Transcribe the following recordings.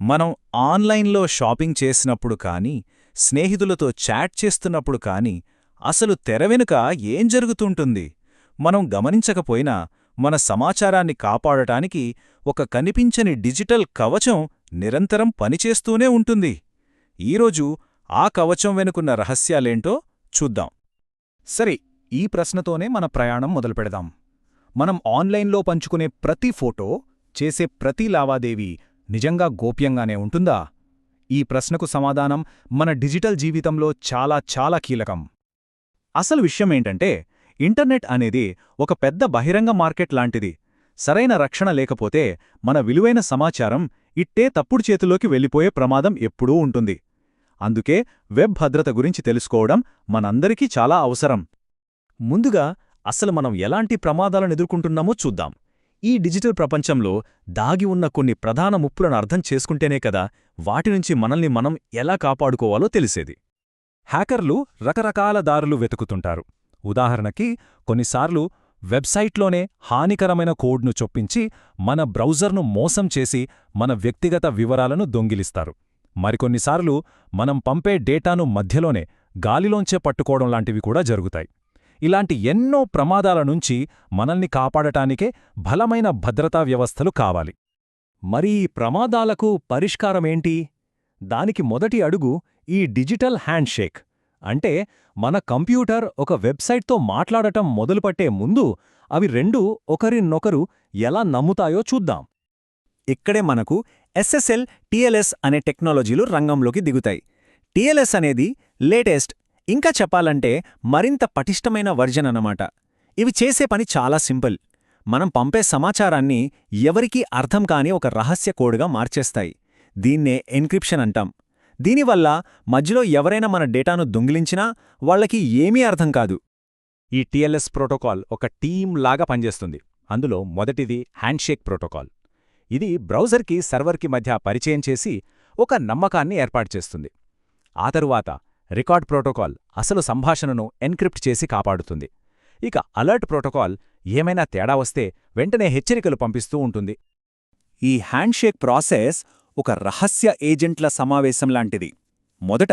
మనం ఆన్లైన్లో షాపింగ్ చేసినప్పుడు కానీ స్నేహితులతో చాట్ చేస్తున్నప్పుడు కానీ అసలు తెర వెనుక ఏం జరుగుతుంటుంది? మనం గమనించకపోయినా మన సమాచారాన్ని కాపాడటానికి ఒక కనిపించని డిజిటల్ కవచం నిరంతరం పనిచేస్తూనే ఉంటుంది. ఈరోజు ఆ కవచం వెనుకున్న రహస్యాలేంటో చూద్దాం. సరే ఈ ప్రశ్నతోనే మన ప్రయాణం మొదలుపెడదాం. మనం ఆన్లైన్లో పంచుకునే ప్రతి ఫోటో చేసే ప్రతి లావాదేవీ నిజంగా గోప్యంగానే ఉంటుందా? ఈ ప్రశ్నకు సమాధానం మన డిజిటల్ జీవితంలో చాలా చాలా కీలకం. అసలు విషయమేంటంటే ఇంటర్నెట్ అనేది ఒక పెద్ద బహిరంగ మార్కెట్ లాంటిది. సరైన రక్షణ లేకపోతే మన విలువైన సమాచారం ఇట్టే తప్పుడు చేతిలోకి వెళ్ళిపోయే ప్రమాదం ఎప్పుడూ ఉంటుంది. అందుకే వెబ్ భద్రత గురించి తెలుసుకోవడం మనందరికీ చాలా అవసరం. ముందుగా అసలు మనం ఎలాంటి ప్రమాదాలను ఎదుర్కొంటున్నామో చూద్దాం. ఈ డిజిటల్ ప్రపంచంలో దాగి ఉన్న కొన్ని ప్రధాన ముప్పులను అర్థం చేసుకుంటేనే కదా వాటి నుంచి మనల్ని మనం ఎలా కాపాడుకోవాలో తెలిసేది. హ్యాకర్లు రకరకాల దారులు వెతుకుతుంటారు. ఉదాహరణకి కొన్నిసార్లు వెబ్సైట్లోనే హానికరమైన కోడ్ను చొప్పించి మన బ్రౌజర్ను మోసం చేసి మన వ్యక్తిగత వివరాలను దొంగిలిస్తారు. మరికొన్నిసార్లు మనం పంపే డేటాను మధ్యలోనే గాలిలోంచే పట్టుకోవడం లాంటివి కూడా జరుగుతాయి. ఇలాంటి ఎన్నో ప్రమాదాల నుంచి మనల్ని కాపాడటానికే బలమైన భద్రతా వ్యవస్థలు కావాలి. మరి ఈ ప్రమాదాలకు పరిష్కారమేంటి? దానికి మొదటి అడుగు ఈ డిజిటల్ హ్యాండ్షేక్. అంటే మన కంప్యూటర్ ఒక వెబ్సైట్తో మాట్లాడటం మొదలుపట్టే ముందు అవి రెండూ ఒకరినొకరు ఎలా నమ్ముతాయో చూద్దాం. ఇక్కడే మనకు ఎస్ఎస్ఎల్ టిఎల్ఎస్ అనే టెక్నాలజీలు రంగంలోకి దిగుతాయి. టిఎల్ఎస్ అనేది లేటెస్ట్ ఇంకా చెప్పాలంటే మరింత పటిష్టమైన వర్జన్ అన్నమాట. ఇవి చేసే పని చాలా సింపుల్. మనం పంపే సమాచారాన్ని ఎవరికీ అర్థం కాని ఒక రహస్య కోడ్గా మార్చేస్తాయి. దీన్నే ఎన్క్రిప్షన్ అంటాం. దీనివల్ల మధ్యలో ఎవరైనా మన డేటాను దొంగిలించినా వాళ్ళకి ఏమీ అర్థం కాదు. ఈ టీఎల్ఎస్ ప్రోటోకాల్ ఒక టీం లాగా పనిచేస్తుంది. అందులో మొదటిది హ్యాండ్షేక్ ప్రోటోకాల్. ఇది బ్రౌజర్కి సర్వర్కి మధ్య పరిచయం చేసి ఒక నమ్మకాన్ని ఏర్పాటు చేస్తుంది. ఆ తరువాత రికార్డ్ ప్రోటోకాల్ అసలు సంభాషణను ఎన్క్రిప్ట్ చేసి కాపాడుతుంది. ఇక అలర్ట్ ప్రోటోకాల్ ఏమైనా తేడా వస్తే వెంటనే హెచ్చరికలు పంపిస్తూ ఉంటుంది. ఈ హ్యాండ్షేక్ ప్రాసెస్ ఒక రహస్య ఏజెంట్ల సమావేశం లాంటిది. మొదట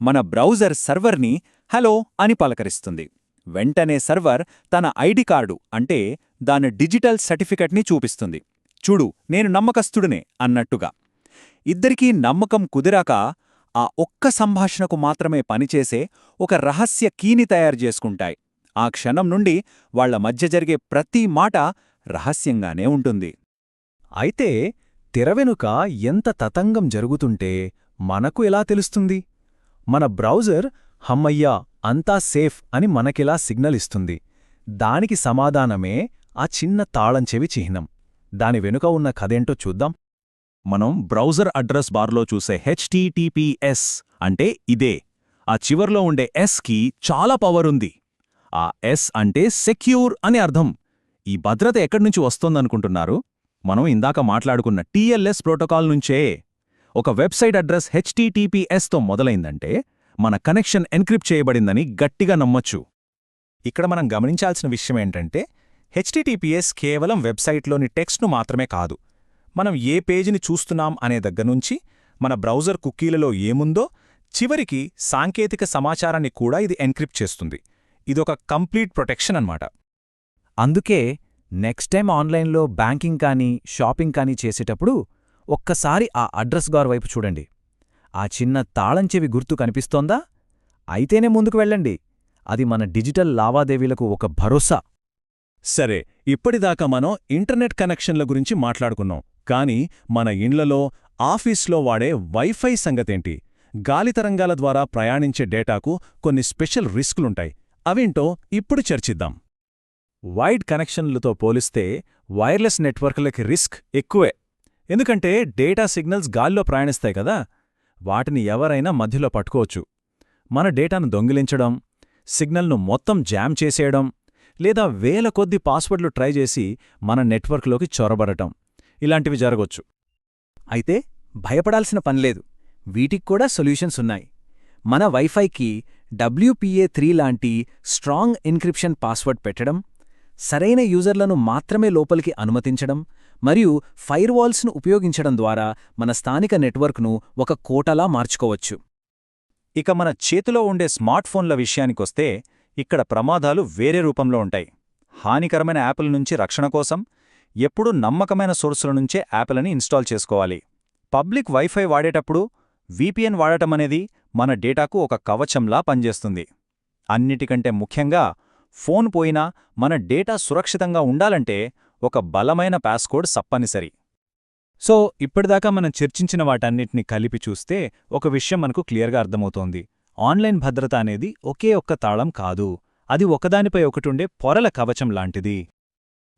మన బ్రౌజర్ సర్వర్ని హలో అని పలకరిస్తుంది. వెంటనే సర్వర్ తన ఐడి కార్డు అంటే దాని డిజిటల్ సర్టిఫికెట్ని చూపిస్తుంది. చూడు నేను నమ్మకస్తుడునే అన్నట్టుగా. ఇద్దరికీ నమ్మకం కుదిరాక ఆ ఒక్క సంభాషణకు మాత్రమే పనిచేసే ఒక రహస్య కీని తయారు చేసుకుంటాయి. ఆ క్షణం నుండి వాళ్ళ మధ్య జరిగే ప్రతి మాట రహస్యంగానే ఉంటుంది. అయితే తెరవెనుక ఎంత తతంగం జరుగుతుంటే మనకు ఎలా తెలుస్తుంది? మన బ్రౌజర్ హమ్మయ్యా అంతా సేఫ్ అని మనకిలా సిగ్నల్ ఇస్తుంది? దానికి సమాధానమే ఆ చిన్న తాళంచెవి చిహ్నం. దాని వెనుక ఉన్న కథేంటో చూద్దాం. మనం బ్రౌజర్ అడ్రస్ బార్లో చూసే హెచ్టీటీపీఎస్ అంటే ఇదే. ఆ చివర్లో ఉండే ఎస్కి చాలా పవర్ ఉంది. ఆ ఎస్ అంటే సెక్యూర్ అని అర్థం. ఈ భద్రత ఎక్కడ్నుంచి వస్తోందనుకుంటున్నారు? మనం ఇందాక మాట్లాడుకున్న టీఎల్ఎస్ ప్రోటోకాల్ నుంచే. ఒక వెబ్సైట్ అడ్రస్ హెచ్టీటీపీఎస్తో మొదలైందంటే మన కనెక్షన్ ఎన్క్రిప్ట్ చేయబడిందని గట్టిగా నమ్మొచ్చు. ఇక్కడ మనం గమనించాల్సిన విషయమేంటంటే హెచ్టీటీపీఎస్ కేవలం వెబ్సైట్లోని టెక్స్ట్ను మాత్రమే కాదు మనం ఏ పేజీని చూస్తున్నాం అనే దగ్గర్నుంచి మన బ్రౌజర్ కుక్కీలలో ఏముందో చివరికి సాంకేతిక సమాచారాన్ని కూడా ఇది ఎన్క్రిప్ట్ చేస్తుంది. ఇదొక కంప్లీట్ ప్రొటెక్షన్ అన్నమాట. అందుకే నెక్స్ట్ టైం ఆన్లైన్లో బ్యాంకింగ్ కానీ షాపింగ్ కానీ చేసేటప్పుడు ఒక్కసారి ఆ అడ్రస్ గారు వైపు చూడండి. ఆ చిన్న తాళంచెవి గుర్తు కనిపిస్తోందా? అయితేనే ముందుకు వెళ్ళండి. అది మన డిజిటల్ లావాదేవీలకు ఒక భరోసా. సరే ఇప్పటిదాకా మనం ఇంటర్నెట్ కనెక్షన్ల గురించి మాట్లాడుకున్నాం. కానీ మన ఇండ్లలో ఆఫీస్లో వాడే వైఫై సంగతేంటి? గాలి తరంగాల ద్వారా ప్రయాణించే డేటాకు కొన్ని స్పెషల్ రిస్కులుంటాయి. అవేంటో ఇప్పుడు చర్చిద్దాం. వైడ్ కనెక్షన్లతో పోలిస్తే వైర్లెస్ నెట్వర్క్లకి రిస్క్ ఎక్కువే. ఎందుకంటే డేటా సిగ్నల్స్ గాల్లో ప్రయాణిస్తాయి కదా. వాటిని ఎవరైనా మధ్యలో పట్టుకోవచ్చు. మన డేటాను దొంగిలించడం సిగ్నల్ను మొత్తం జామ్ చేసేయడం లేదా వేల కొద్ది పాస్వర్డ్లు ట్రై చేసి మన నెట్వర్క్లోకి చొరబడటం. ఇలాంటివి జరగొచ్చు. అయితే భయపడాల్సిన పనిలేదు వీటికి కూడా సొల్యూషన్స్ ఉన్నాయి. మన వైఫైకి డబ్ల్యూపీఏ త్రీ లాంటి స్ట్రాంగ్ ఎన్క్రిప్షన్ పాస్వర్డ్ పెట్టడం సరైన యూజర్లను మాత్రమే లోపలికి అనుమతించడం మరియు ఫైర్వాల్స్ను ఉపయోగించడం ద్వారా మన స్థానిక నెట్వర్క్ను ఒక కోటలా మార్చుకోవచ్చు. ఇక మన చేతిలో ఉండే స్మార్ట్ఫోన్ల విషయానికొస్తే ఇక్కడ ప్రమాదాలు వేరే రూపంలో ఉంటాయి. హానికరమైన యాప్ల నుంచి రక్షణ కోసం ఎప్పుడూ నమ్మకమైన సోర్సుల నుంచే యాప్లని ఇన్స్టాల్ చేసుకోవాలి. పబ్లిక్ వైఫై వాడేటప్పుడు వీపీఎన్ వాడటం అనేది మన డేటాకు ఒక కవచంలా పనిచేస్తుంది. అన్నిటికంటే ముఖ్యంగా ఫోన్ పోయినా మన డేటా సురక్షితంగా ఉండాలంటే ఒక బలమైన పాస్కోడ్ సప్పనిసరి. సో ఇప్పటిదాకా మనం చర్చించిన వాటన్నిటిని కలిపి చూస్తే ఒక విషయం మనకు క్లియర్గా అర్థమవుతోంది. ఆన్లైన్ భద్రత అనేది ఒకే ఒక్క తాళం కాదు. అది ఒకదానిపై ఒకటుండే పొరల కవచం లాంటిది.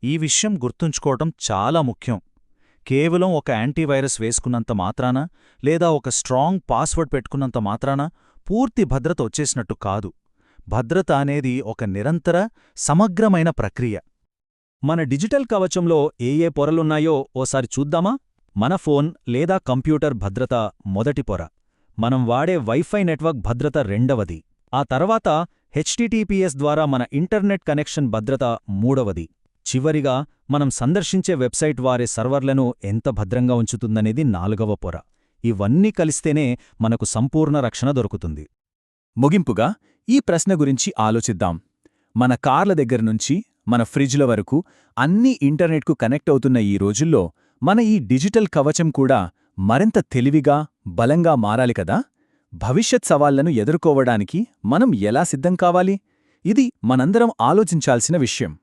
ఈ విషయం గుర్తుంచుకోవటం చాలా ముఖ్యం. కేవలం ఒక యాంటీవైరస్ వేసుకున్నంత మాత్రాన? లేదా ఒక స్ట్రాంగ్ పాస్వర్డ్ పెట్టుకున్నంత మాత్రాన? పూర్తి భద్రత వచ్చేసినట్టు కాదు. భద్రత అనేది ఒక నిరంతర సమగ్రమైన ప్రక్రియ. మన డిజిటల్ కవచంలో ఏ ఏ పొరలున్నాయో ఓసారి చూద్దామా? మన ఫోన్ లేదా కంప్యూటర్ భద్రత మొదటి పొర. మనం వాడే వైఫై నెట్వర్క్ భద్రత రెండవది. ఆ తర్వాత హెచ్టిటిపిఎస్ ద్వారా మన ఇంటర్నెట్ కనెక్షన్ భద్రత మూడవది. చివరిగా మనం సందర్శించే వెబ్సైట్ వారే సర్వర్లను ఎంత భద్రంగా ఉంచుతుందనేది నాలుగవ పొర. ఇవన్నీ కలిస్తేనే మనకు సంపూర్ణ రక్షణ దొరుకుతుంది. ముగింపుగా ఈ ప్రశ్న గురించి ఆలోచిద్దాం. మన కార్ల దగ్గరనుంచి మన ఫ్రిడ్జ్ల వరకు అన్నీ ఇంటర్నెట్కు కనెక్ట్ అవుతున్న ఈ రోజుల్లో మన ఈ డిజిటల్ కవచం కూడా మరింత తెలివిగా బలంగా మారాలి కదా? భవిష్యత్ సవాళ్ళను ఎదుర్కోవడానికి మనం ఎలా సిద్ధం కావాలి? ఇది మనందరం ఆలోచించాల్సిన విషయం.